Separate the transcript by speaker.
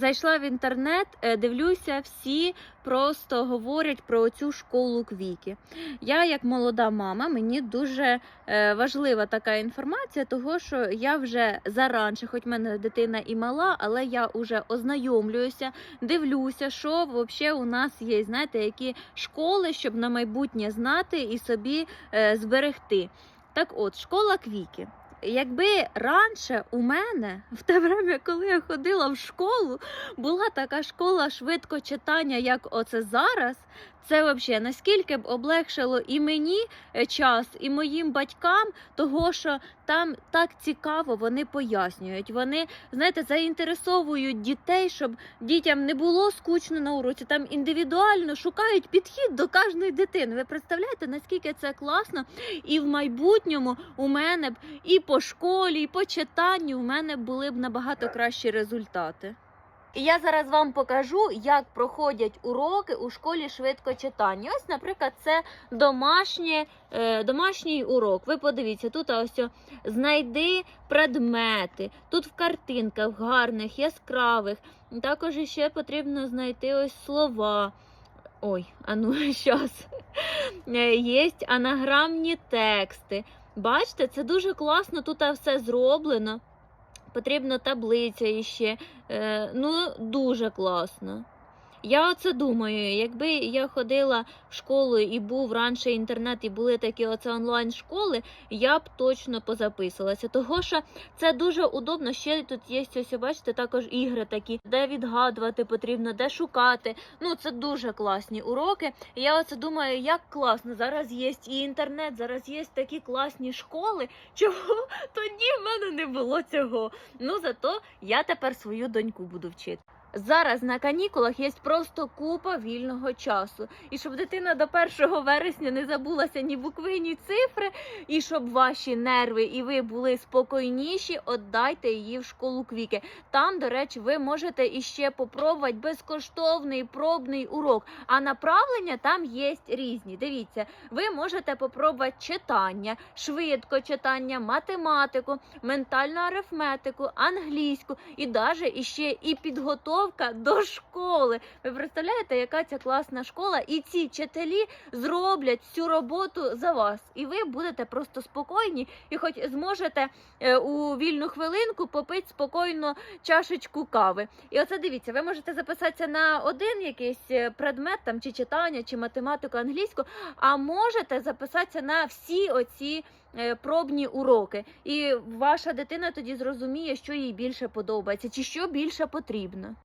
Speaker 1: Зайшла в інтернет, е, дивлюся, всі просто говорять про цю школу Квіки. Я, як молода мама, мені дуже е, важлива така інформація, того що я вже заранше, хоч в мене дитина і мала, але я вже ознайомлююся, дивлюся, що взагалі у нас є. Знаєте, які школи, щоб на майбутнє знати і собі е, зберегти. Так от, школа Квіки. Якби раніше у мене в те время, коли я ходила в школу, була така школа швидкочитання, як оце зараз, це взагалі наскільки б облегшило і мені е, час, і моїм батькам, того що там так цікаво вони пояснюють. Вони, знаєте, заінтересовують дітей, щоб дітям не було скучно на уроці. Там індивідуально шукають підхід до кожної дитини. Ви представляєте, наскільки це класно? І в майбутньому у мене б і по школі, і по читанню у мене були б набагато кращі результати. І я зараз вам покажу, як проходять уроки у школі швидкочитання. Ось, наприклад, це домашнє, е, домашній урок. Ви подивіться, тут ось знайди предмети. Тут в картинках гарних, яскравих. Також ще потрібно знайти ось слова. Ой, а ну щас. Є анаграмні тексти. Бачите, це дуже класно, тут все зроблено. Потрібна таблиця іще. Е, ну, дуже класно. Я оце думаю, якби я ходила в школу і був раніше інтернет, і були такі оце онлайн-школи, я б точно позаписувалася. Того що це дуже удобно. Ще тут є ось, бачите, також ігри такі, де відгадувати потрібно, де шукати. Ну, це дуже класні уроки. Я оце думаю, як класно. Зараз є і інтернет, зараз є такі класні школи. Чого тоді в мене не було цього? Ну зато я тепер свою доньку буду вчити. Зараз на канікулах є просто купа вільного часу. І щоб дитина до 1 вересня не забулася ні букви, ні цифри, і щоб ваші нерви і ви були спокійніші, віддайте її в школу квіки. Там, до речі, ви можете іще попробувати безкоштовний пробний урок. А направлення там є різні. Дивіться, ви можете попробувати читання, швидко читання, математику, ментальну арифметику, англійську і навіть іще і підготовка до школи. Ви представляєте, яка ця класна школа? І ці вчителі зроблять всю роботу за вас. І ви будете просто спокійні, і хоч зможете е, у вільну хвилинку попити спокійно чашечку кави. І оце дивіться, ви можете записатися на один якийсь е, предмет, там чи читання, чи математику, англійську, а можете записатися на всі оці. е, Пробні уроки, і ваша дитина тоді зрозуміє, що їй більше подобається, чи що більше потрібно.